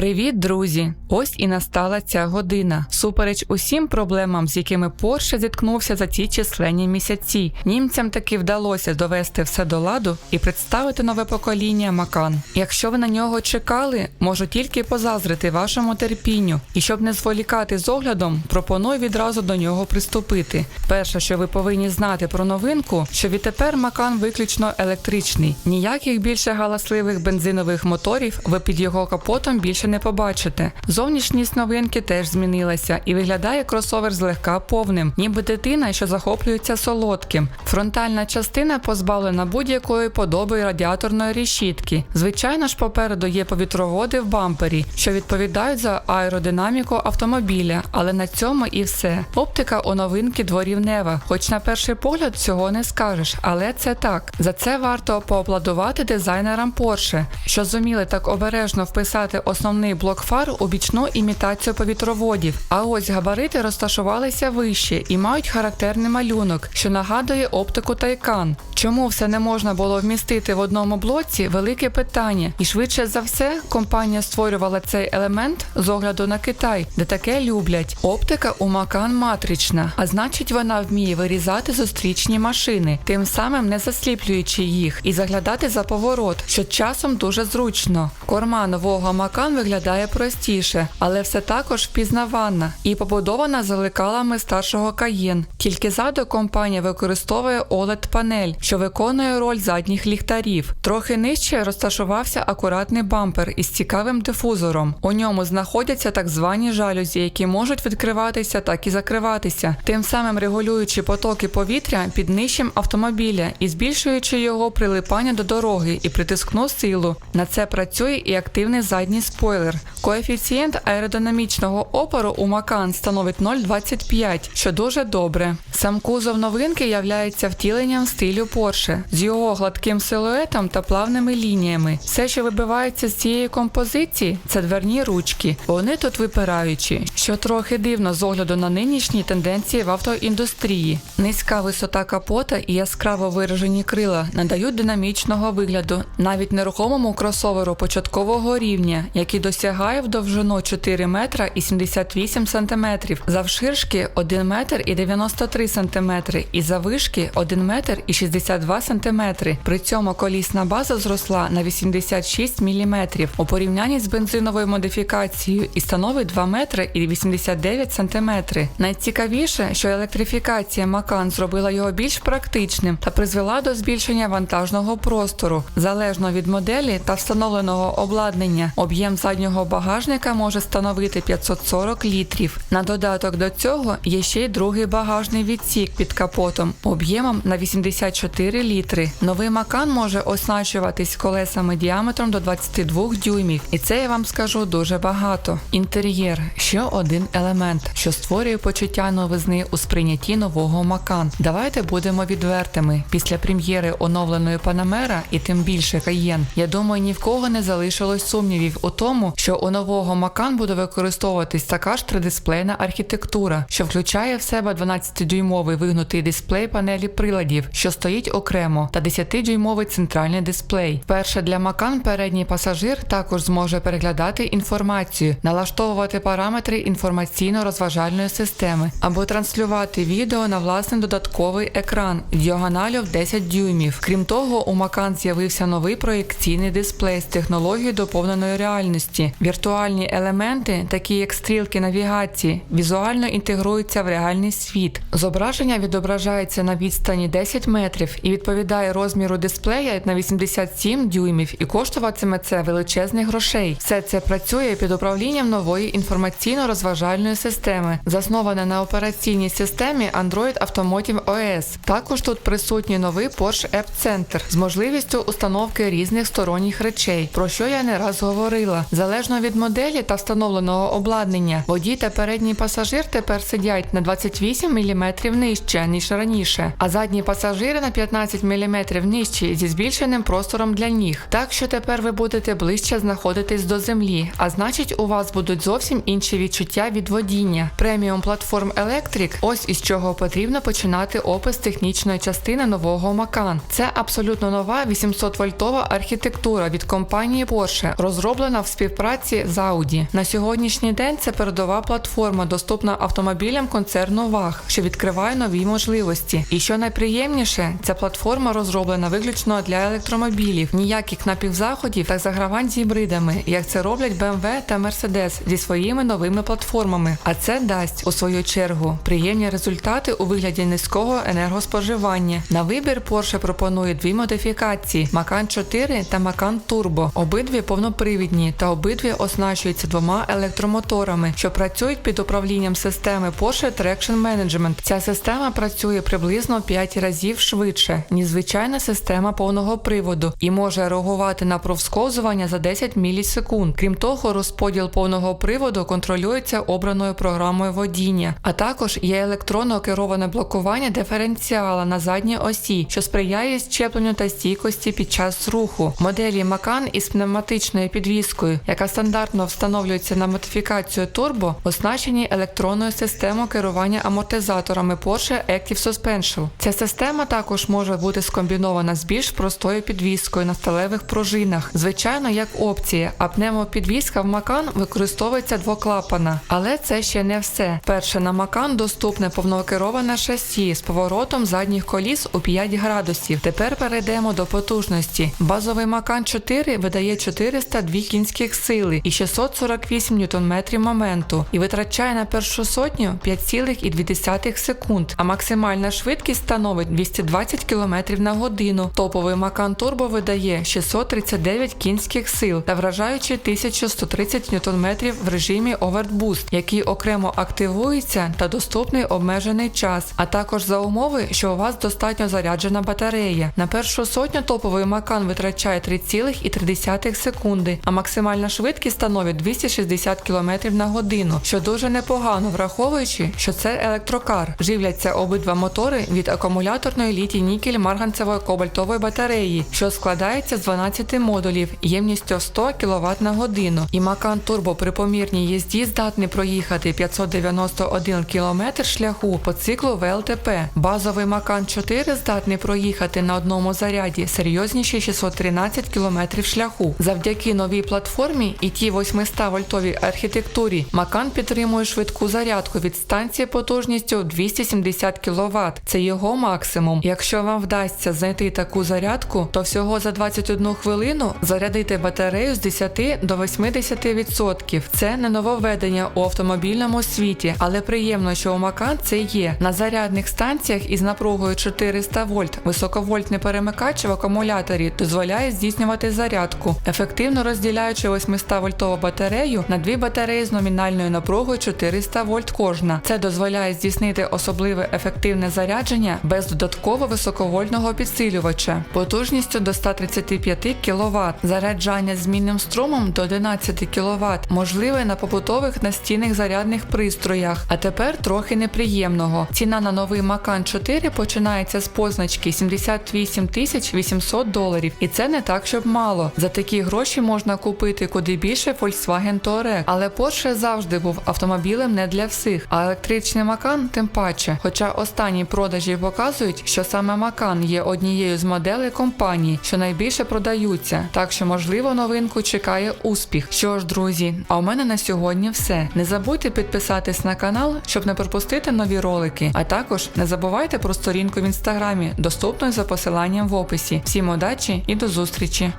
Привіт, друзі! Ось і настала ця година. Супереч усім проблемам, з якими Порше зіткнувся за ці численні місяці. Німцям таки вдалося довести все до ладу і представити нове покоління Макан. Якщо ви на нього чекали, можу тільки позазрити вашому терпінню. І щоб не зволікати з оглядом, пропоную відразу до нього приступити. Перше, що ви повинні знати про новинку, що відтепер Макан виключно електричний. Ніяких більше галасливих бензинових моторів ви під його капотом більше не побачите. Зовнішність новинки теж змінилася і виглядає кросовер злегка повним, ніби дитина, що захоплюється солодким. Фронтальна частина позбавлена будь-якої подоби радіаторної решітки. Звичайно ж, попереду є повітроводи в бампері, що відповідають за аеродинаміку автомобіля, але на цьому і все. Оптика у новинки дворівнева, хоч на перший погляд цього не скажеш, але це так. За це варто поаплодувати дизайнерам Porsche, що зуміли так обережно вписати основний блок фар у імітацію повітроводів. А ось габарити розташувалися вище і мають характерний малюнок, що нагадує оптику Тайкан. Чому все не можна було вмістити в одному блоці? Велике питання, і швидше за все компанія створювала цей елемент з огляду на Китай, де таке люблять. Оптика у Макан матрична, а значить, вона вміє вирізати зустрічні машини, тим самим не засліплюючи їх, і заглядати за поворот, що часом дуже зручно. Корма нового Макан виглядає простіше, але все також впізнавана і побудована за лекалами старшого Каєн. Тільки ззаду компанія використовує oled панель що виконує роль задніх ліхтарів. Трохи нижче розташувався акуратний бампер із цікавим дифузором. У ньому знаходяться так звані жалюзі, які можуть відкриватися, так і закриватися, тим самим регулюючи потоки повітря під нижчим автомобіля і збільшуючи його прилипання до дороги і притискну силу. На це працює і активний задній спойлер. Коефіцієнт аеродинамічного опору у Макан становить 0,25, що дуже добре. Сам кузов новинки являється втіленням стилю Porsche з його гладким силуетом та плавними лініями. Все, що вибивається з цієї композиції, це дверні ручки. Вони тут випираючі, що трохи дивно з огляду на нинішні тенденції в автоіндустрії. Низька висота капота і яскраво виражені крила надають динамічного вигляду навіть нерухомому кросоверу початкового рівня, який досягає в довжину 4 метра і 78 сантиметрів, завширшки 1 метр і 93 сантиметри, і завишки 1 метр і 62 сантиметри. При цьому колісна база зросла на 86 міліметрів у порівнянні з бензиновою модифікацією і становить 2 метри і 89 сантиметри. Найцікавіше, що електрифікація Макан зробила його більш практичним та призвела до збільшення вантажного простору. Залежно від моделі та встановленого обладнання, об'єм заднього багажника може становити 540 літрів. На додаток до цього є ще й другий багажний відсік під капотом об'ємом на 84 літри. Новий Макан може оснащуватись колесами діаметром до 22 дюймів, і це я вам скажу дуже багато. Інтер'єр ще один елемент, що створює почуття новизни у сприйнятті нового Макан. Давайте будемо відвертими. Після прем'єри оновленої Панамера і тим більше Каєн, я думаю, ні в кого не залишилось сумнівів у тому, що у нового Макан буде використовуватись така ж тридисплейна архітектура, що включає в себе 12-дюймовий вигнутий дисплей панелі приладів, що стоїть окремо, та 10-дюймовий центральний дисплей. Вперше для Макан передній пасажир також зможе переглядати інформацію, налаштовувати параметри інформаційно-розважальної системи або транслювати відео на власний додатковий екран діагоналю в 10 дюймів. Крім того, у Макан з'явився новий проєкційний дисплей з технологією доповненої реальності. Віртуальні елементи, такі як стрілки навігації, візуально інтегруються в реальний світ. Зображення відображається на відстані 10 метрів і відповідає розміру дисплея на 87 дюймів і коштуватиме це величезних грошей. Все це працює під управлінням нової інформаційно-розважальної системи, засноване на операційній системі Android Automotive OS. Також тут присутній новий Porsche App Center з можливістю установки різних сторонніх речей, про що я не раз говорила. Залежно від моделі та встановленого обладнання, водій та передній пасажир тепер сидять на 28 мм нижче ніж раніше, а задні пасажири на 15 мм нижчі зі збільшеним простором для ніг. Так що тепер ви будете ближче знаходитись до землі, а значить, у вас будуть зовсім інші відчуття від водіння. Преміум платформ Electric – ось із чого потрібно починати опис технічної частини нового Macan. Це абсолютно нова 800 вольтова архітектура від компанії Porsche, розроблена в співпраці співпраці з Audi. На сьогоднішній день це передова платформа, доступна автомобілям концерну ВАГ, що відкриває нові можливості. І що найприємніше, ця платформа розроблена виключно для електромобілів, ніяких напівзаходів та загравань з гібридами, як це роблять BMW та Mercedes зі своїми новими платформами. А це дасть у свою чергу приємні результати у вигляді низького енергоспоживання. На вибір Porsche пропонує дві модифікації: Macan 4 та Macan Turbo. Обидві повнопривідні та обидві оснащуються двома електромоторами, що працюють під управлінням системи Porsche Traction Management. Ця система працює приблизно в 5 разів швидше, ніж звичайна система повного приводу, і може реагувати на провсковзування за 10 мілісекунд. Крім того, розподіл повного приводу контролюється обраною програмою водіння, а також є електронно кероване блокування диференціала на задній осі, що сприяє щепленню та стійкості під час руху. Моделі Macan із пневматичною підвіскою, яка стандартно встановлюється на модифікацію Turbo, оснащені електронною системою керування амортизаторами Porsche Active Suspension. Ця система також може бути скомбінована з більш простою підвіскою на сталевих пружинах, звичайно, як опція, а пневмопідвізка в Macan використовується двоклапана. Але це ще не все. Перше на Macan доступне повнокероване шасі з поворотом задніх коліс у 5 градусів. Тепер перейдемо до потужності. Базовий Macan 4 видає 402 кінських сили і 648 ньютон-метрів моменту і витрачає на першу сотню 5,2 секунд, а максимальна швидкість становить 220 км на годину. Топовий Macan Turbo видає 639 кінських сил та вражаючи 1130 ньютон-метрів в режимі Overboost, який окремо активується та доступний обмежений час, а також за умови, що у вас достатньо заряджена батарея. На першу сотню топовий Macan витрачає 3,3 секунди, а максимальна швидкість становить 260 км на годину, що дуже непогано, враховуючи, що це електрокар. Живляться обидва мотори від акумуляторної літій нікель марганцевої кобальтової батареї, що складається з 12 модулів ємністю 100 кВт на годину. І Macan Turbo при помірній їзді здатний проїхати 591 км шляху по циклу ВЛТП. Базовий Macan 4 здатний проїхати на одному заряді серйозніші 613 км шляху. Завдяки новій платформі і тій 800 вольтовій архітектурі Macan підтримує швидку зарядку від станції потужністю 270 кВт. Це його максимум. Якщо вам вдасться знайти таку зарядку, то всього за 21 хвилину зарядити батарею з 10 до 80%. Це не нововведення у автомобільному світі, але приємно, що у Macan це є. На зарядних станціях із напругою 400 вольт високовольтний перемикач в акумуляторі дозволяє здійснювати зарядку, ефективно розділяючи 800 вольтову батарею на дві батареї з номінальною напругою 400 вольт кожна. Це дозволяє здійснити особливе ефективне зарядження без додатково високовольтного підсилювача, потужністю до 135 кВт, заряджання змінним струмом до 11 кВт, можливе на побутових настінних зарядних пристроях. А тепер трохи неприємного. Ціна на новий Macan 4 починається з позначки 78 тисяч 800 доларів, і це не так, щоб мало. За такі гроші можна купити куди більше Volkswagen Touareg. Але Porsche завжди був автомобілем не для всіх, а електричний Macan тим паче. Хоча останні продажі показують, що саме Macan є однією з моделей компанії, що найбільше продаються. Так що, можливо, новинку чекає успіх. Що ж, друзі, а у мене на сьогодні все. Не забудьте підписатись на канал, щоб не пропустити нові ролики. А також не забувайте про сторінку в інстаграмі, доступну за посиланням в описі. Всім удачі і до зустрічі!